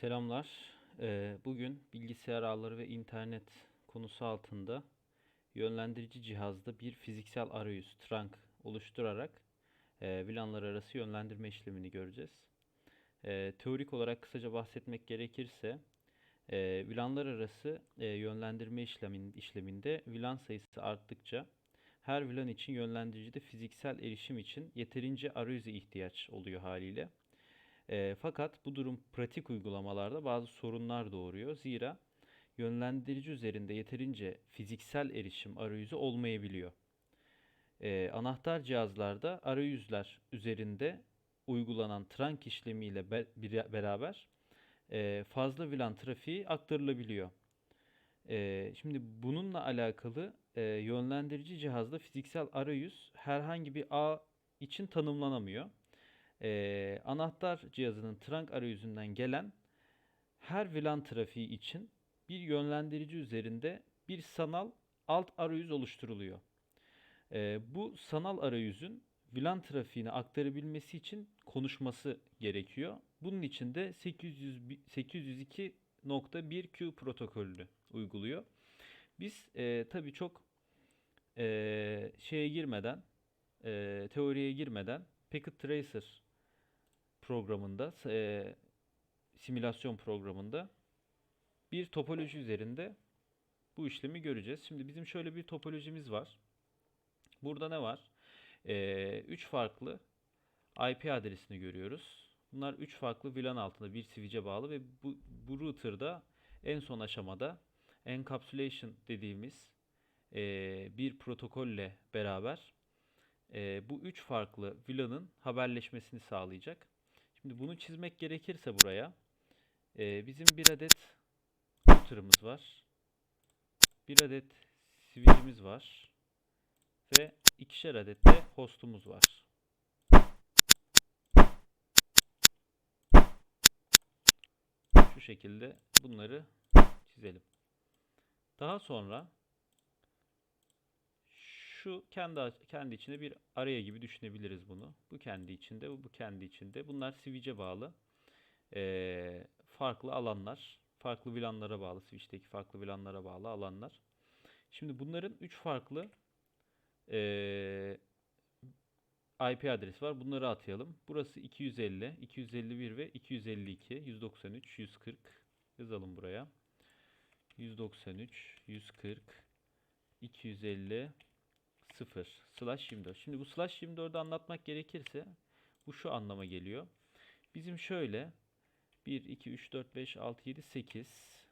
Selamlar. Ee, Bugün bilgisayar ağları ve internet konusu altında yönlendirici cihazda bir fiziksel arayüz, trunk oluşturarak e, VLAN'lar arası yönlendirme işlemini göreceğiz. E, Teorik olarak kısaca bahsetmek gerekirse e, VLAN'lar arası yönlendirme işlemin, işleminde VLAN sayısı arttıkça her VLAN için yönlendiricide fiziksel erişim için yeterince arayüze ihtiyaç oluyor haliyle. E, fakat bu durum pratik uygulamalarda bazı sorunlar doğuruyor. Zira yönlendirici üzerinde yeterince fiziksel erişim arayüzü olmayabiliyor. E, anahtar cihazlarda arayüzler üzerinde uygulanan trunk işlemiyle be- beraber e, fazla VLAN trafiği aktarılabiliyor. E, şimdi bununla alakalı e, yönlendirici cihazda fiziksel arayüz herhangi bir ağ için tanımlanamıyor. Ee, anahtar cihazının trunk arayüzünden gelen her VLAN trafiği için bir yönlendirici üzerinde bir sanal alt arayüz oluşturuluyor. Ee, bu sanal arayüzün VLAN trafiğini aktarabilmesi için konuşması gerekiyor. Bunun için de 800, 802.1q protokolünü uyguluyor. Biz e, tabii çok e, şeye girmeden, e, teoriye girmeden Packet Tracer programında, e, simülasyon programında bir topoloji üzerinde bu işlemi göreceğiz. Şimdi bizim şöyle bir topolojimiz var. Burada ne var? 3 farklı IP adresini görüyoruz. Bunlar 3 farklı VLAN altında bir switch'e bağlı ve bu, bu router'da en son aşamada encapsulation dediğimiz e, bir protokolle beraber e, bu üç farklı VLAN'ın haberleşmesini sağlayacak. Şimdi bunu çizmek gerekirse buraya e, bizim bir adet router'ımız var. Bir adet switch'imiz var. Ve ikişer adet de host'umuz var. Şu şekilde bunları çizelim. Daha sonra şu kendi kendi içinde bir araya gibi düşünebiliriz bunu. Bu kendi içinde, bu, kendi içinde. Bunlar switch'e bağlı ee, farklı alanlar, farklı VLAN'lara bağlı, switch'teki farklı VLAN'lara bağlı alanlar. Şimdi bunların üç farklı ee, IP adresi var. Bunları atayalım. Burası 250, 251 ve 252, 193, 140 yazalım buraya. 193, 140, 250, 0 slash 24. Şimdi bu slash 24'ü anlatmak gerekirse bu şu anlama geliyor. Bizim şöyle 1, 2, 3, 4, 5, 6, 7, 8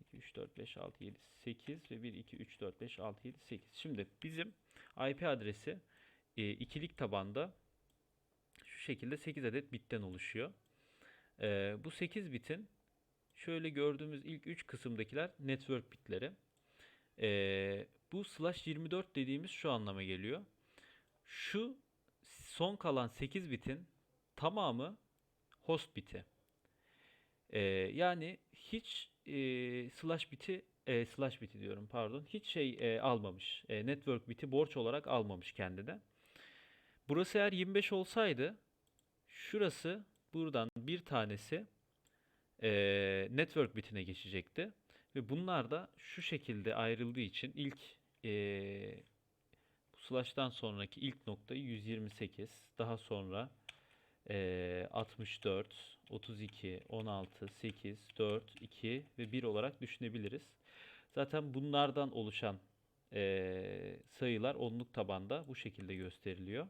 2, 3, 4, 5, 6, 7, 8 ve 1, 2, 3, 4, 5, 6, 7, 8. Şimdi bizim IP adresi e, ikilik tabanda şu şekilde 8 adet bitten oluşuyor. E, bu 8 bitin şöyle gördüğümüz ilk 3 kısımdakiler network bitleri. E, bu slash 24 dediğimiz şu anlama geliyor. Şu son kalan 8 bitin tamamı host biti. Ee, yani hiç e, slash biti e, slash biti diyorum pardon. Hiç şey e, almamış. E, network biti borç olarak almamış kendine. Burası eğer 25 olsaydı şurası buradan bir tanesi e, network bitine geçecekti. Ve bunlar da şu şekilde ayrıldığı için ilk e, bu slash'tan sonraki ilk noktayı 128, daha sonra e, 64, 32, 16, 8, 4, 2 ve 1 olarak düşünebiliriz. Zaten bunlardan oluşan e, sayılar onluk tabanda bu şekilde gösteriliyor.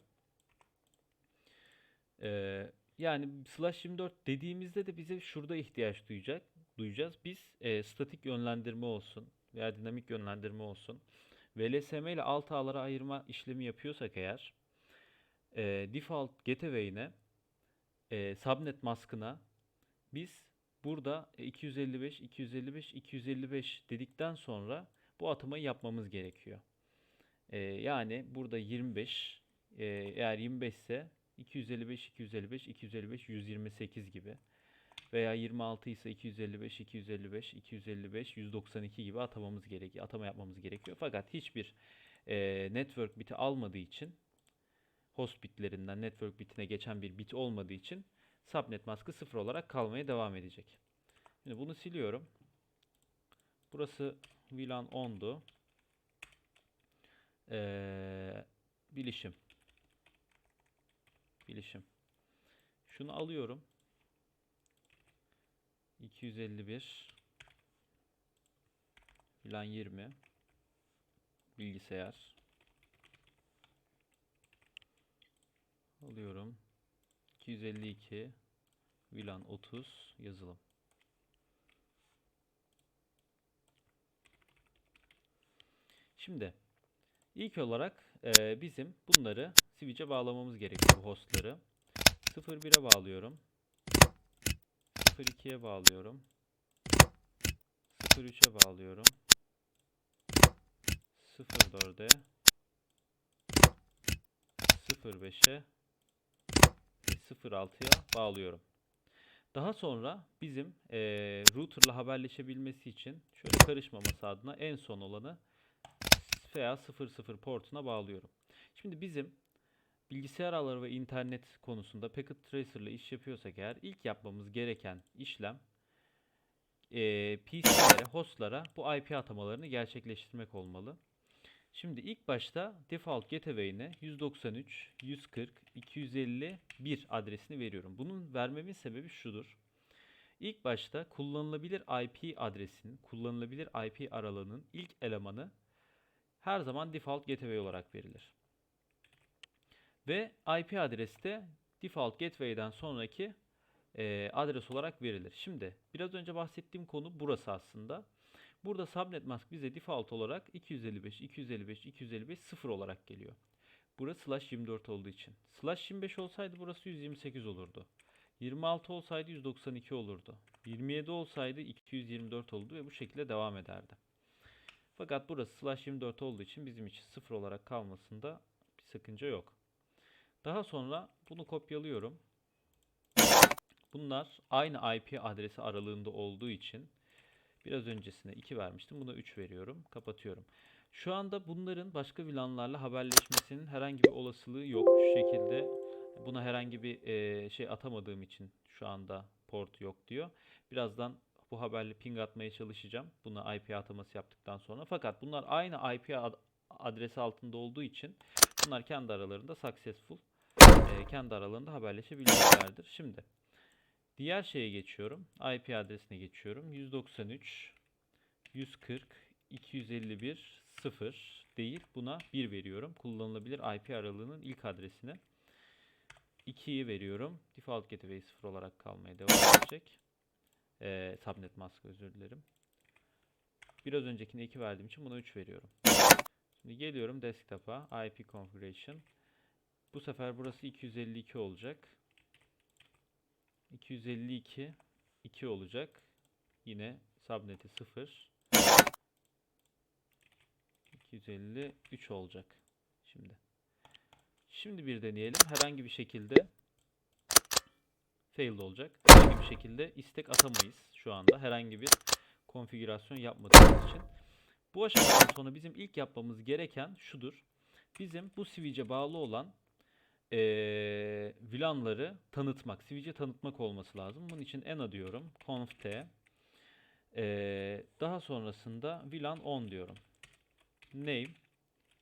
E, yani slash 24 dediğimizde de bize şurada ihtiyaç duyacak, duyacağız. Biz e, statik yönlendirme olsun veya dinamik yönlendirme olsun. VLSM ile alt ağlara ayırma işlemi yapıyorsak eğer e, default gateway'ine e, subnet maskına biz burada 255 255 255 dedikten sonra bu atamayı yapmamız gerekiyor. E, yani burada 25 e, eğer 25 ise 255 255 255 128 gibi veya 26 ise 255, 255, 255, 192 gibi atamamız gerekiyor. Atama yapmamız gerekiyor. Fakat hiçbir e, network biti almadığı için host bitlerinden network bitine geçen bir bit olmadığı için subnet maskı 0 olarak kalmaya devam edecek. Şimdi bunu siliyorum. Burası VLAN 10'du. Ee, bilişim. Bilişim. Şunu alıyorum. 251 VLAN 20 bilgisayar. Alıyorum. 252 VLAN 30 yazılım. Şimdi ilk olarak eee, bizim bunları switch'e bağlamamız gerekiyor hostları. 01'e bağlıyorum 02'ye bağlıyorum 03'e bağlıyorum 04'e 05'e ve 06'ya bağlıyorum. Daha sonra bizim eee router'la haberleşebilmesi için şöyle karışmaması adına en son olanı FA 00 portuna bağlıyorum. Şimdi bizim bilgisayar ağları ve internet konusunda Packet Tracer ile iş yapıyorsak eğer ilk yapmamız gereken işlem eee PC'lere, hostlara bu IP atamalarını gerçekleştirmek olmalı. Şimdi ilk başta default gateway'ine 193, 140, 251 adresini veriyorum. Bunun vermemin sebebi şudur. İlk başta kullanılabilir IP adresinin, kullanılabilir IP aralığının ilk elemanı her zaman default gateway olarak verilir. Ve IP adresi de default gateway'den sonraki eee, adres olarak verilir. Şimdi biraz önce bahsettiğim konu burası aslında. Burada subnet mask bize default olarak 255, 255, 255, 0 olarak geliyor. Burası slash 24 olduğu için. Slash 25 olsaydı burası 128 olurdu. 26 olsaydı 192 olurdu. 27 olsaydı 224 olurdu ve bu şekilde devam ederdi. Fakat burası slash 24 olduğu için bizim için 0 olarak kalmasında bir sakınca yok. Daha sonra bunu kopyalıyorum. Bunlar aynı IP adresi aralığında olduğu için Biraz öncesine 2 vermiştim. Buna 3 veriyorum. Kapatıyorum. Şu anda bunların başka VLAN'larla haberleşmesinin herhangi bir olasılığı yok. Şu şekilde buna herhangi bir e, şey atamadığım için şu anda port yok diyor. Birazdan bu haberle ping atmaya çalışacağım. Buna IP ataması yaptıktan sonra. Fakat bunlar aynı IP ad- adresi altında olduğu için bunlar kendi aralarında successful e, kendi aralarında haberleşebileceklerdir. Şimdi Diğer şeye geçiyorum. IP adresine geçiyorum. 193 140 251 0 değil. Buna 1 veriyorum. Kullanılabilir IP aralığının ilk adresine. 2'yi veriyorum. Default gateway 0 olarak kalmaya devam edecek. Ee, subnet mask özür dilerim. Biraz öncekine 2 verdiğim için buna 3 veriyorum. Şimdi geliyorum desktop'a. IP configuration. Bu sefer burası 252 olacak. 252 2 olacak. Yine subneti 0. 253 olacak. Şimdi. Şimdi bir deneyelim. Herhangi bir şekilde failed olacak. Herhangi bir şekilde istek atamayız şu anda. Herhangi bir konfigürasyon yapmadığımız için. Bu aşamadan sonra bizim ilk yapmamız gereken şudur. Bizim bu switch'e bağlı olan eee VLAN'ları tanıtmak, switch'e tanıtmak olması lazım. Bunun için enna diyorum. conft eee, daha sonrasında VLAN 10 diyorum. Name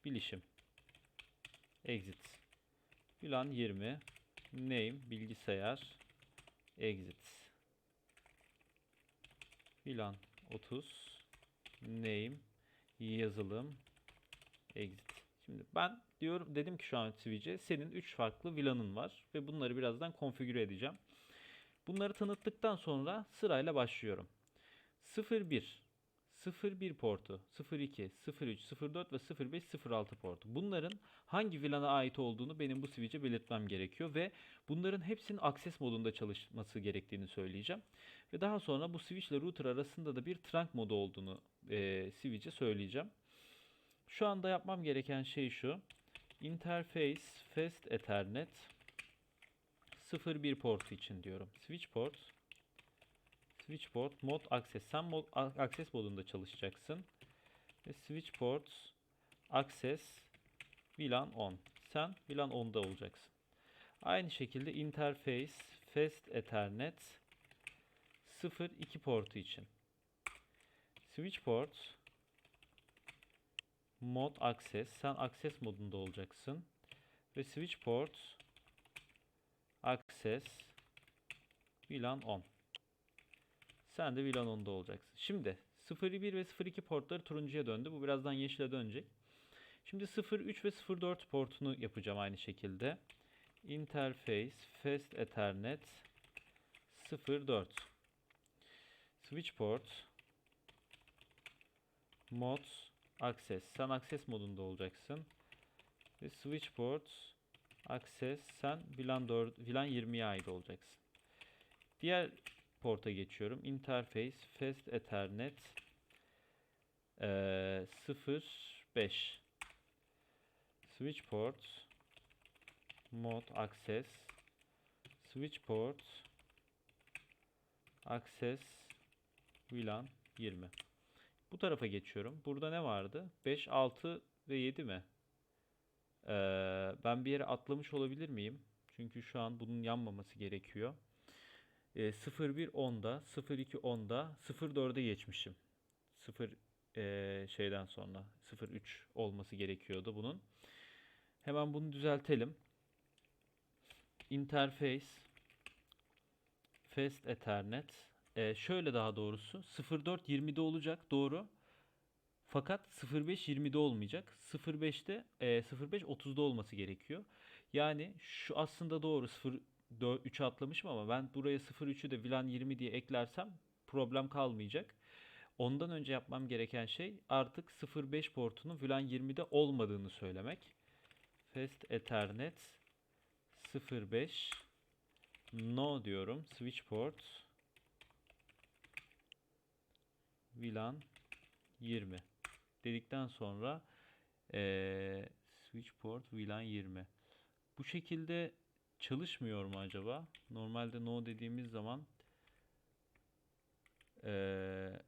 bilişim. Exit. VLAN 20. Name bilgisayar. Exit. VLAN 30. Name yazılım. Exit. Şimdi ben diyorum dedim ki şu an switch'e senin 3 farklı VLAN'ın var ve bunları birazdan konfigüre edeceğim. Bunları tanıttıktan sonra sırayla başlıyorum. 01 01 portu, 02, 03, 04 ve 05, 06 portu. Bunların hangi VLAN'a ait olduğunu benim bu switch'e belirtmem gerekiyor ve bunların hepsinin access modunda çalışması gerektiğini söyleyeceğim. Ve daha sonra bu switch ile router arasında da bir trunk modu olduğunu e, switch'e söyleyeceğim. Şu anda yapmam gereken şey şu. Interface Fast Ethernet 01 portu için diyorum. Switch port Switch port mod access. Sen mod, access modunda çalışacaksın. Ve switch port access VLAN on. Sen VLAN 10'da olacaksın. Aynı şekilde interface Fast Ethernet 0 2 portu için. Switch port mod access. Sen access modunda olacaksın. Ve switch port access VLAN 10. Sen de VLAN 10'da olacaksın. Şimdi 01 ve 02 portları turuncuya döndü. Bu birazdan yeşile dönecek. Şimdi 03 ve 04 portunu yapacağım aynı şekilde. Interface Fast Ethernet 04 Switch port Mod Access. Sen Access modunda olacaksın. Ve Switch port Access sen VLAN 4 VLAN 20'ye ait olacaksın. Diğer porta geçiyorum. Interface Fast Ethernet eee 05 Switch port Mod Access Switch port Access VLAN 20 Bu tarafa geçiyorum. Burada ne vardı? 5, 6 ve 7 mi? Ee, ben bir yere atlamış olabilir miyim? Çünkü şu an bunun yanmaması gerekiyor. Ee, 01 10'da, 02 10'da, 04'e geçmişim. 0 ee, şeyden sonra 03 olması gerekiyordu bunun. Hemen bunu düzeltelim. Interface Fast Ethernet ee, şöyle daha doğrusu 04 20'de olacak doğru. Fakat 05 20'de olmayacak. 05'te e, 05 30'da olması gerekiyor. Yani şu aslında doğru 0 3'e atlamışım ama ben buraya 03'ü de VLAN 20 diye eklersem problem kalmayacak. Ondan önce yapmam gereken şey artık 05 portunun VLAN 20'de olmadığını söylemek. Fast Ethernet 05 No diyorum. Switch port VLAN 20 dedikten sonra eee switch VLAN 20 bu şekilde çalışmıyor mu acaba? Normalde no dediğimiz zaman eee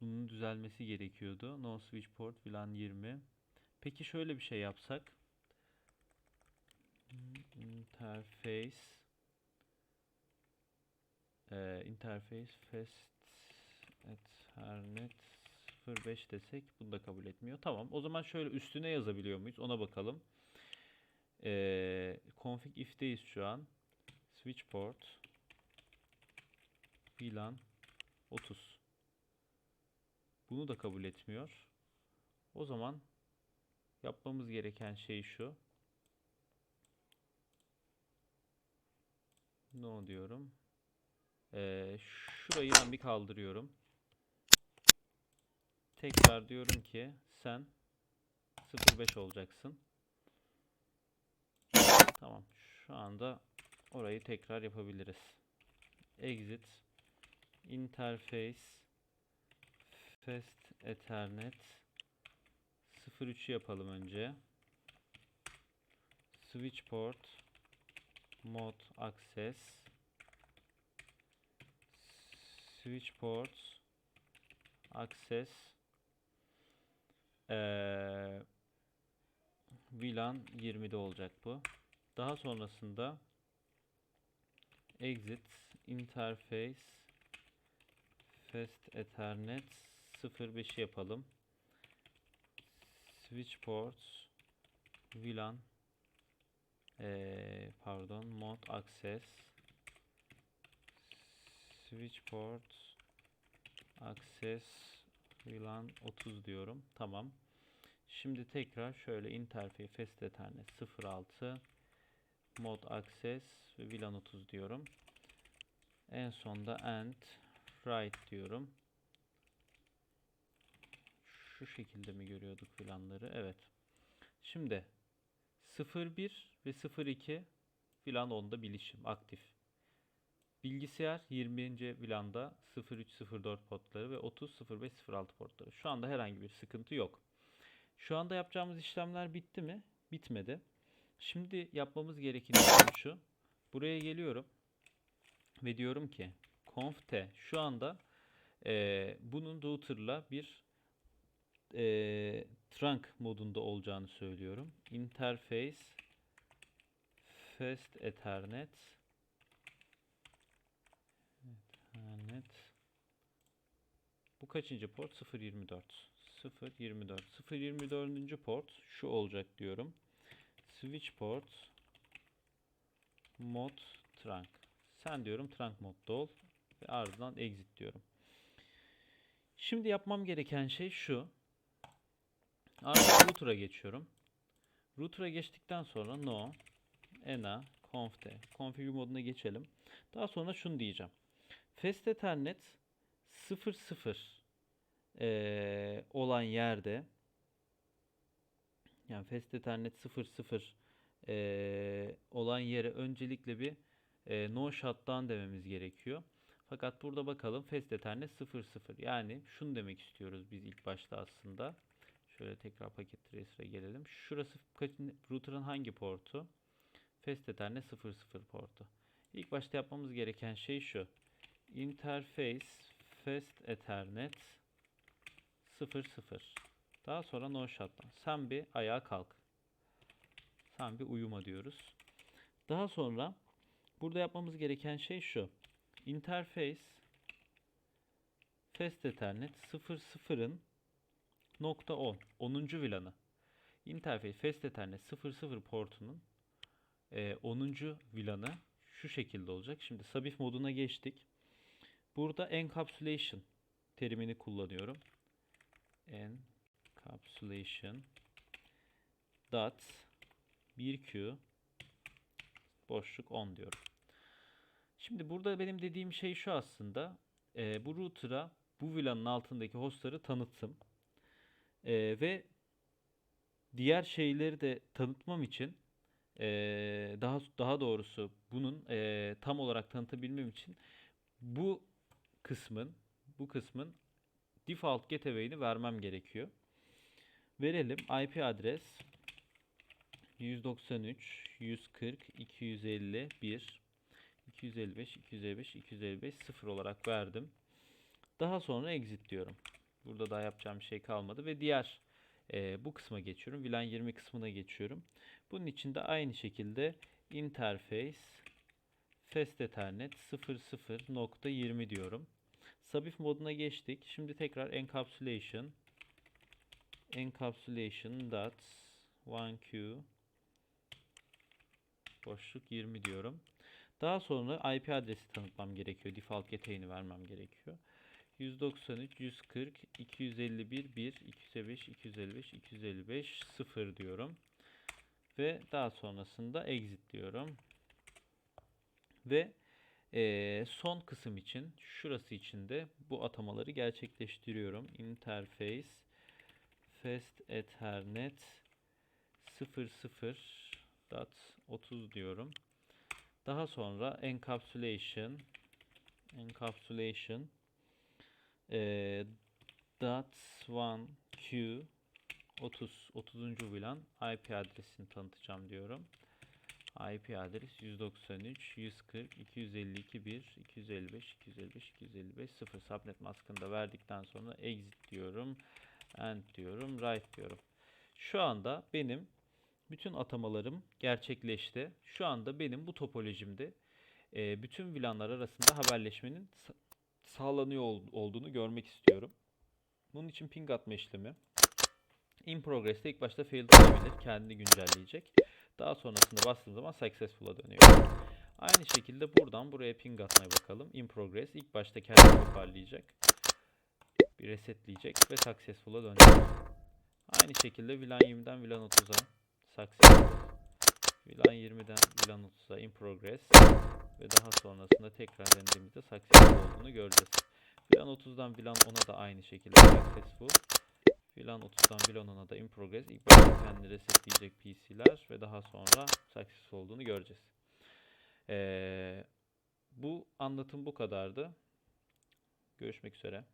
bunun düzelmesi gerekiyordu. No switch port VLAN 20 Peki şöyle bir şey yapsak interface eee interface fast Ethernet 05 desek bunu da kabul etmiyor. Tamam. O zaman şöyle üstüne yazabiliyor muyuz? Ona bakalım. Ee, config if'teyiz şu an. Switch port VLAN 30. Bunu da kabul etmiyor. O zaman yapmamız gereken şey şu. No diyorum. Ee, şurayı ben bir kaldırıyorum. Tekrar diyorum ki sen 05 olacaksın. Tamam. Şu anda orayı tekrar yapabiliriz. Exit interface fast ethernet 03'ü yapalım önce. Switch port mod access switch port access ee, VLAN 20'de olacak bu. Daha sonrasında exit interface fast ethernet 05'i yapalım. Switch ports VLAN ee, pardon mod access switch port access VLAN 30 diyorum. Tamam. Şimdi tekrar şöyle interface fast ethernet 06 mod access ve VLAN 30 diyorum. En sonda end right diyorum. Şu şekilde mi görüyorduk VLAN'ları? Evet. Şimdi 01 ve 02 VLAN 10'da bilişim aktif. Bilgisayar 20. VLAN'da 0304 portları ve 300506 portları. Şu anda herhangi bir sıkıntı yok. Şu anda yapacağımız işlemler bitti mi? Bitmedi. Şimdi yapmamız gereken şu. Buraya geliyorum ve diyorum ki conf t şu anda e, bunun router'la bir e, trunk modunda olacağını söylüyorum. Interface fast ethernet Ethernet. Bu kaçıncı port? 0.24. 0.24. 0.24. port şu olacak diyorum. Switch port mod trunk. Sen diyorum trunk modda ol ve ardından exit diyorum. Şimdi yapmam gereken şey şu. Artık router'a geçiyorum. Router'a geçtikten sonra no ena conf'te configure moduna geçelim. Daha sonra şunu diyeceğim. Fast Ethernet 00 eee, olan yerde yani Fast Ethernet 00 eee, olan yere öncelikle bir eee, no shutdown dememiz gerekiyor. Fakat burada bakalım Fast Ethernet 00 yani şunu demek istiyoruz biz ilk başta aslında. Şöyle tekrar paket tracer'a gelelim. Şurası router'ın hangi portu? Fast Ethernet 00 portu. İlk başta yapmamız gereken şey şu. Interface Fast Ethernet 00. Daha sonra no shutdown. Sen bir ayağa kalk. Sen bir uyuma diyoruz. Daha sonra burada yapmamız gereken şey şu. Interface Fast Ethernet 00'ın nokta 10. 10. VLAN'ı. Interface Fast Ethernet 00 portunun e, 10. VLAN'ı şu şekilde olacak. Şimdi Sabif moduna geçtik. Burada encapsulation terimini kullanıyorum. Encapsulation dot 1Q boşluk 10 diyorum. Şimdi burada benim dediğim şey şu aslında. e, bu router'a bu VLAN'ın altındaki hostları tanıttım. E, ve diğer şeyleri de tanıtmam için e, daha daha doğrusu bunun e, tam olarak tanıtabilmem için bu kısmın bu kısmın default gateway'ini vermem gerekiyor. Verelim IP adres 193 140 251 255 255 255 0 olarak verdim. Daha sonra exit diyorum. Burada daha yapacağım bir şey kalmadı ve diğer e, bu kısma geçiyorum. VLAN 20 kısmına geçiyorum. Bunun için de aynı şekilde interface fast ethernet 00.20 diyorum. Sabif moduna geçtik. Şimdi tekrar encapsulation encapsulation dot 1q boşluk 20 diyorum. Daha sonra IP adresi tanıtmam gerekiyor. Default gateway'ini vermem gerekiyor. 193, 140, 251, 1, 255, 255, 255, 0 diyorum. Ve daha sonrasında exit diyorum. Ve eee, son kısım için, şurası için de bu atamaları gerçekleştiriyorum. Interface Fast Ethernet 00.30 diyorum. Daha sonra encapsulation encapsulation eee dot 1q 30 30. VLAN IP adresini tanıtacağım diyorum. IP adres 193 140 252 1 255 255 255 0 subnet maskını da verdikten sonra exit diyorum. End diyorum. Write diyorum. Şu anda benim bütün atamalarım gerçekleşti. Şu anda benim bu topolojimde e, bütün VLAN'lar arasında haberleşmenin sa- sağlanıyor ol- olduğunu görmek istiyorum. Bunun için ping atma işlemi in progress'te ilk başta failed olabilir. Kendini güncelleyecek. Daha sonrasında bastığım zaman successful'a dönüyor. Aynı şekilde buradan buraya ping atmaya bakalım. In progress ilk başta kendini toparlayacak. Bir resetleyecek ve successful'a dönecek. Aynı şekilde VLAN 20'den VLAN 30'a successful. VLAN 20'den VLAN 30'a in progress ve daha sonrasında tekrar denediğimizde successful olduğunu göreceğiz. VLAN 30'dan VLAN 10'a da aynı şekilde successful. VLAN 30'dan VLAN 10'a da in progress. İlk başta kendini resetleyecek PC'ler ve daha sonra successful olduğunu göreceğiz. Ee, bu anlatım bu kadardı. Görüşmek üzere.